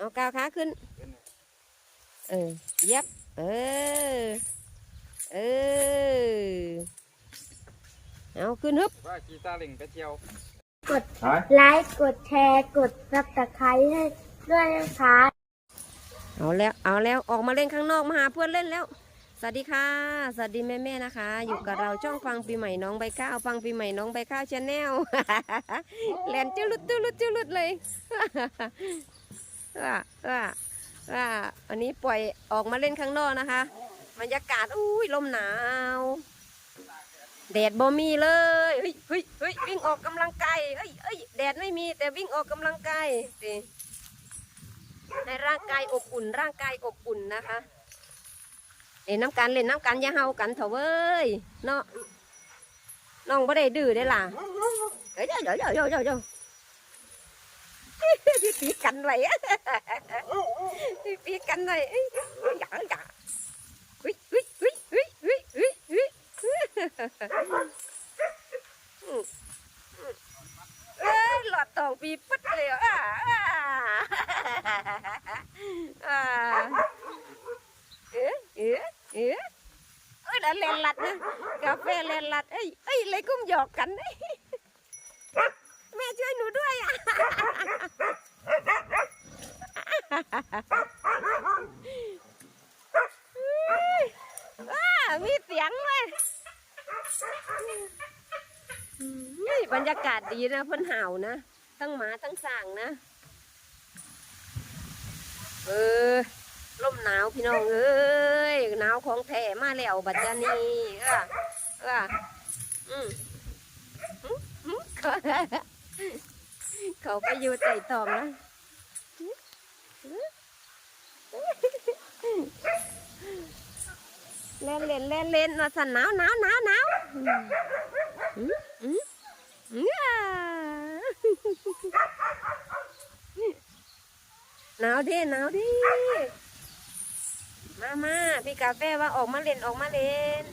เอาก้าวขาขึ้นขึ้นเนี่ยเออเย็บเออ เออ เอาขึ้นฮึบว่ากีตาร์ลิงไปเที่ยว กดหายไลค์ กดแชร์ กดซับสไครต์ให้ด้วยนะคะเอาแล้ว เอาแล้ว ออกมาเล่นข้างนอกมาหาเพื่อนเล่นแล้ว สวัสดีค่ะ สวัสดีแม่ๆนะคะ อยู่กับเราช่องฟังปีใหม่น้องใบข้าว ฟังปีใหม่น้องใบข้าวชาแนลแลนจุลุดจุลุดจุลุดเลย ว่าว่าว่าวันนี้ปล่อยออกมาเล่นข้างนอกนะคะบรรยากาศอุ้ยลมหนาวแดดบ่มีเลยเฮ้ยเฮ้ยเฮ้ยวิ่งออกกำลังกายเฮ้ยเฮ้ยแดดไม่มีแต่วิ่งออกกำลังกายสิให้ร่างกายอบอุ่น ร่างกายอบอุ่นนะคะเล่นน้ำกันเล่นน้ำกันอย่าเฮากันเถอะเว้ยเนาะน้องบ่ได้ดื้อได้ล่ะเดี๋ยวเดี๋ยวเดี๋ยวเดี๋ยวเดี๋ยวเดี๋ยว พี่ปีกันไว้พี่ปีกันไว้อยอย่าอย่าเฮ้ยเฮ้ยเฮ้ยเฮ้ยเฮ้ยเฮ้ยเฮ้ยอืมอืมเอ้ยหลอดตองปีปึ๊ดเลยอะเอ๊ะเอ๊ะเอ๊ะเอ้ยนั่นเลนลัดนะกาแฟเลนลัดเอ้ยเอ้ยเลยกุ้มหยอกกันเอ้ย ช่วยหนูด้วยอะว้ามีเสียงเลยนี่บรรยากาศดีนะเพ่นเห่านะ ทั้งหมาทั้งสางนะ เออลมหนาวพี่น้องเอ้ยหนาวของแท้มาแล้วบัดเดี๋ยวนี้เออเอออืมอืม เขาไปอยู่ใต้ตองนะเล่นเล่นเล่นเล่นว่าสันหนาวหนาวหนาวหนาวหนาวดิหนาวดิมามาพี่กาแฟว่าออกมาเล่นออกมาเล่น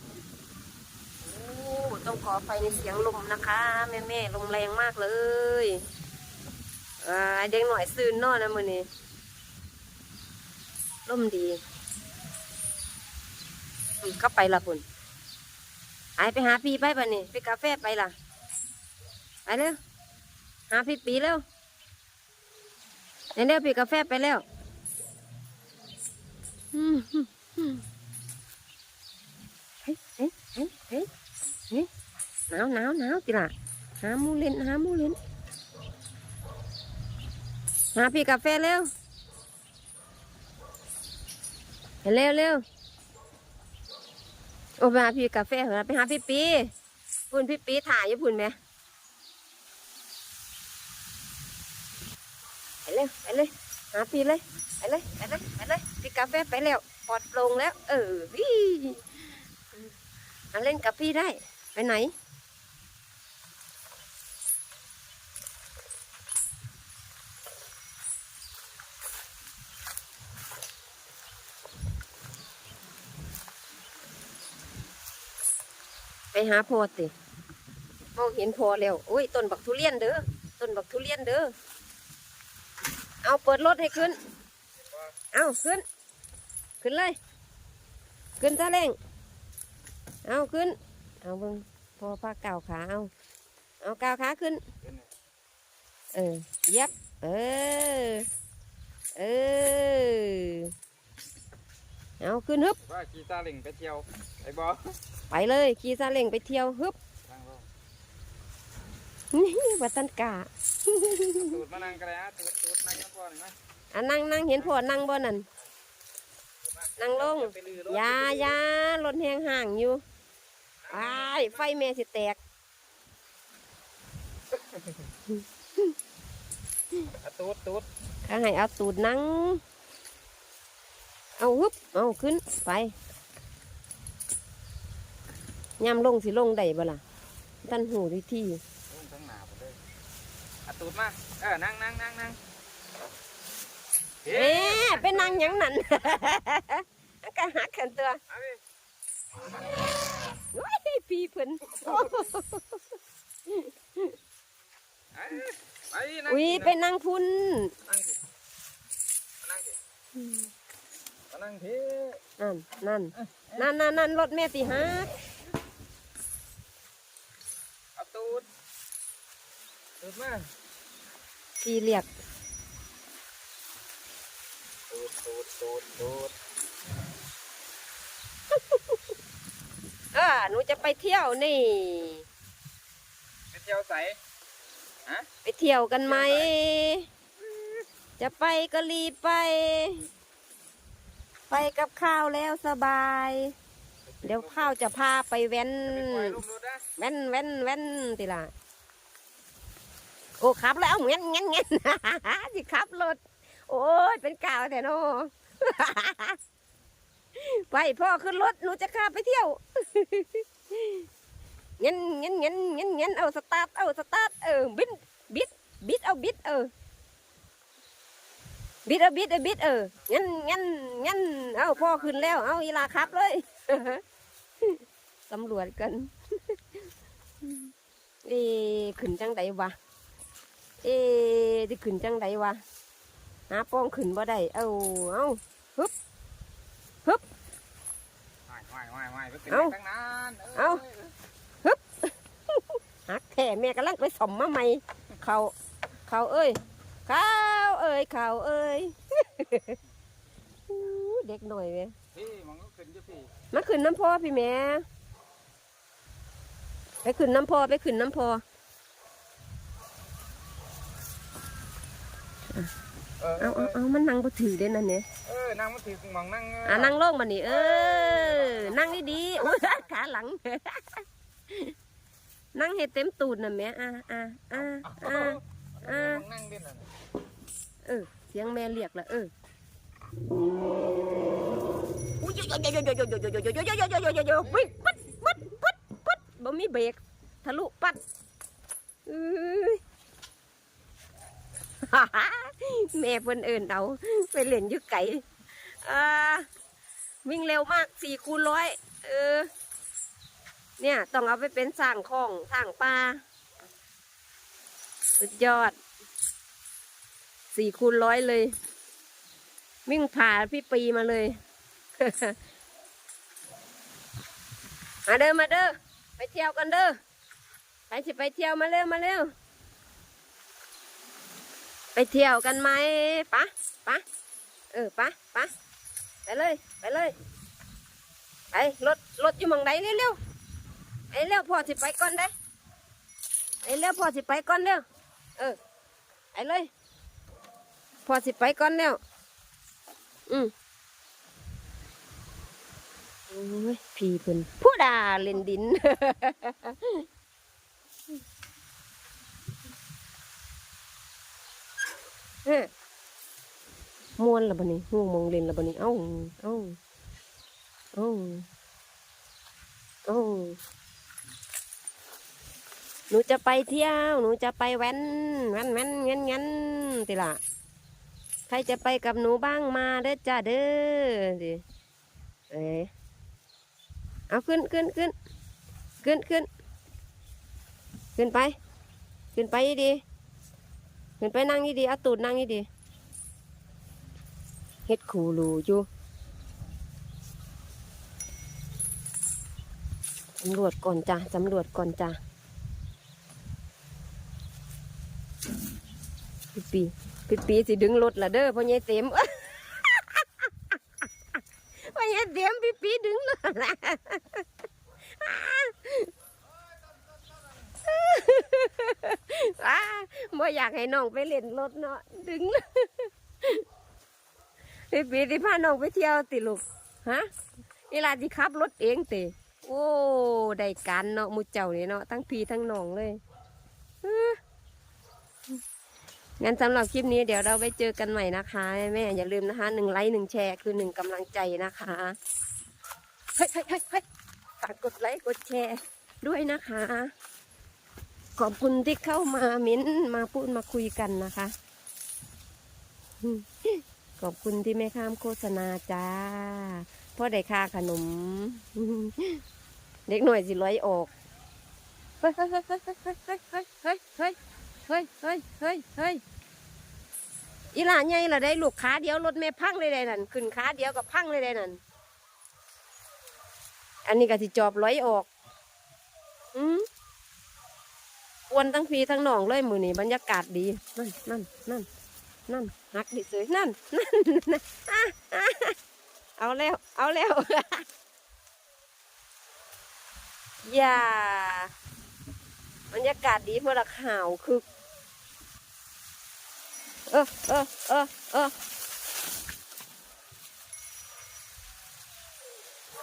โอ้ต้องขอไฟในเสียงลมนะคะ แม่แม่ลมแรงมากเลย อ่าเด็กหน่อยซื่นนอนนะมือนี้ลมดีเข้าไปละคุณไอไปหาพี่ไปป่ะนี่พี่กาแฟไปล่ะไปเร็วหาพี่ปีเร็วเร็วพี่กาแฟไปแล้วเฮ้ยเฮ้ยเฮ้ยเฮ้ยเฮ้ยหนาวหนาวหนาวจิล่ะหามูเล่นหามูเล่น หาพี่กาแฟเร็ว เร็วเร็วโอ้ไปหาพี่กาแฟเหรอไปหาพี่ปีพุ่นพี่ปีถ่ายอยู่พุ่นไหมไปเร็วไปเลยหาพี่เลยไปเลยไปเลยไปเลยพี่กาแฟไปแล้วปลอดโปร่งแล้ว เออวิเอาเล่นกับพี่ได้ ไปไหน หาพอติมองเห็นพอแล้วโอ้ยต้นบักทุเรียนเด้อต้นบักทุเรียนเด้อเอาเปิดรถให้ขึ้น เอาขึ้น ขึ้นเลย ขึ้นซาเล้งเอาขึ้น เอาเบิ่งพอป้าก่าวขาเอา เอาก่าวขาขึ้นขึ้นเนี่ยเออเย็บเออ เออ เอาขึ้นฮึบว่ากีตาร์ลิงไปเที่ยวไอ้บอไปเลยขี่ซาเล้งไปเที่ยวฮึบนั่งลงนี่วัตันกาตูดมานั่งกันเลยฮะตูดตูดนั่งกันก่อนเห็นไหมอะนั่งนั่งเห็นพ่อนั่งบ่นั่นนั่งลงไปลือรถอยาอยารถแหงห่างอยู่อ้ายไฟแม่สิแตกอะตูดตูดข้างให้เอาตูดนั่ง เอาฮึบเอาขึ้นไปยามลงสิลงได้บ่ล่ะท่านหูวิธีลงทั้งหนาหมดเลยอะตูดมาเออนั่งนั่งนั่งนั่งเอ๊ะเป็นนางหยังนั่นก็หักกันตัวเอาดิว้ายพี่เพิ่นเอาดิไปนั่งอุ้ยกินเป็นนางพุ่ นนั่งสิพี่นั่นนั่นนั่นนั่นนั่นรถแม่สิฮักเอาตูดตูดมาสีเรียกตูดตูดตูดตูดเออหนูจะไปเที่ยวนี่ ไปเที่ยวใสฮะไปเที่ยวกันไหม จะไปก็รีบไป ไปกับข้าวแล้วสบาย เดี๋ยวข้าวจะพาไปแว้นไปปล่อยลูกดูนแว้นแว้นแว้นทีละโอ้ขับแล้วเงี้ยเงี้ยเงี้ยสิขับรถ โอ้ยเป็นกาวแต่โนไปพ่อขึ้นรถหนูจะข้าไปเที่ยวเงี้ยเงี้ยเงี้ยเงี้ยเงี้ยเอาสตาร์ทเอาสตาร์ทเออบิดบิดบิดเอาบิดเออ บิดเอาบิดเอาบิดเอองี้ยเงี้ยเงี้ยเอาพ่อขึ้นแล้ว เอาอีลาขับเลยตำรวจกันเอขึ้นจังไดวะเอ๊ะขึ้นจังไดวะหาป้องขึ้นบ่ได้เอาเอาว่ายว่ายว่ายว่ายไปขึ้นเอาตั้งนานเอ้าหักแท่แม่กำลังไปสมมาใหม่เขาเขาเอ้ยเขาเอ้ยเขาเอ้ยอู้เด็กหน่อยเว้ยพี่มองก็ขึ้นอยู่พี่มาขึ้นน้ำพอพี่แม่ไปขึ้นน้ำพอไปขึ้นน้ำพอเออเอเอาอเอาเอามันนั่งบ่ถือเด้นั่นเนี่ยเออนั่งมาถือมองนั่งเอะนั่งลงมานี่เออ นั่งดีๆอุ้ยขาหลัง นั่งให้เต็มตูดน่ะแม่อะอะอะเอาอะเอาอ่ามองนั่งดิน่ะ เออ เสียงแม่เรียกละเอออุ้ยโยโยโยโยโยโยโยโยโยโยโยโยโยโยโยวิ่งปัดปัดปัดปัดบ่มีเบรกทะลุปัดเอ้ยแม่เพิ่นเอินเอาไปเล่นยึกไก่อ่าวิ่งเร็วมากสี่คูณร้อยเออ เนี่ย ต้องเอาไปเป็นสร้างของสร้างปลาสุดยอด สี่คูณร้อยเลย วิ่งผ่าพี่ปีมาเลย มาเด้อมาเด้อไปเที่ยวกันเด้อไปสิไปเที่ยวมาเร็วมาเร็วไปเที่ยวกันไหมปะปะเออปะปะไปเลยไปเลยไปรถรถอยู่มองไหนเร็วเร็วๆไปเร็วพอสิไปก่อนได้ไปเร็วพอสิไปก่อนเร็วเออไปเลย พอสิไปก่อนแล้ว อืมโอ้ยพี่เพิ่นผู้ดาเล่นดินเฮ้มวนละบันนี้หูมองเล่นละบันนี้ เอ้า เอ้า เอ้า เอ้า หนูจะไปเที่ยว หนูจะไปแว้นแว้นแว้นงั้นงั้นติละ ใครจะไปกับหนูบ้างมาเด้อจ้าเด้อดิเอ๋เอาขึ้นขึ้นขึ้นขึ้นขึ้นขึ้นไป ขึ้นไปดีขึ้นไปนั่งดีเอาตูดนั่งดีเฮ็ดคูรูอยู่สำรวจก่อนจ้ะสำรวจก่อนจ้ะ พี่ปีพี่ปีสิดึงรถละเด้อพ่อใหญ่เต็มพ่อใหญ่เต็มพี่ปีดึงรถละว้าบ่อยากให้น้องไปเล่นรถเนาะดึงพี่ปีสิพาน้องไปเที่ยวติลูกฮะนี่ลาที่ขับรถเองติโอ้ได้การเนาะมูเจ้านี่เนาะทั้งพีทั้งน้องเลย งั้นสำหรับคลิปนี้เดี๋ยวเราไปเจอกันใหม่นะคะ แม่อย่าลืมนะคะหนึ่งไลค์หนึ่งแชร์คือหนึ่งกำลังใจนะคะเฮ้ยเฮ้ยเฮ้ยฝากกดไลค์กดแชร์ด้วยนะคะ ขอบคุณที่เข้ามาเม้นมาพูดมาคุยกันนะคะ ขอบคุณที่ไม่ข้ามโฆษณาจ้าพ่อได้ค่าขนมอืมเด็กหน่อยสิร้อยออก เฮ้ยเฮ้ยเฮ้ยเฮ้ยเฮ้ยเฮ้ย เฮ้ยเฮ้ยเฮ้ยเฮ้ยอีหลานใหญ่ละได้ลูกขาเดียวรถแม่พังเลยได้นั่นขึ้นขาเดียวกับพังเลยได้นั่นอันนี้ก็สิจอบร้อยออก อืมอวนทั้งพีทั้งหนองเลยมือนี่บรรยากาศดี นั่นนั่นนั่นนั่นหักดิเสยนั่นนั่นนั่นเอาแล้ว เอาแล้วอย่าบรรยากาศดีเมื่อละข่าวคือ เออเออเออเออ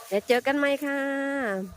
เดี๋ยวเจอกันไหมค่ะ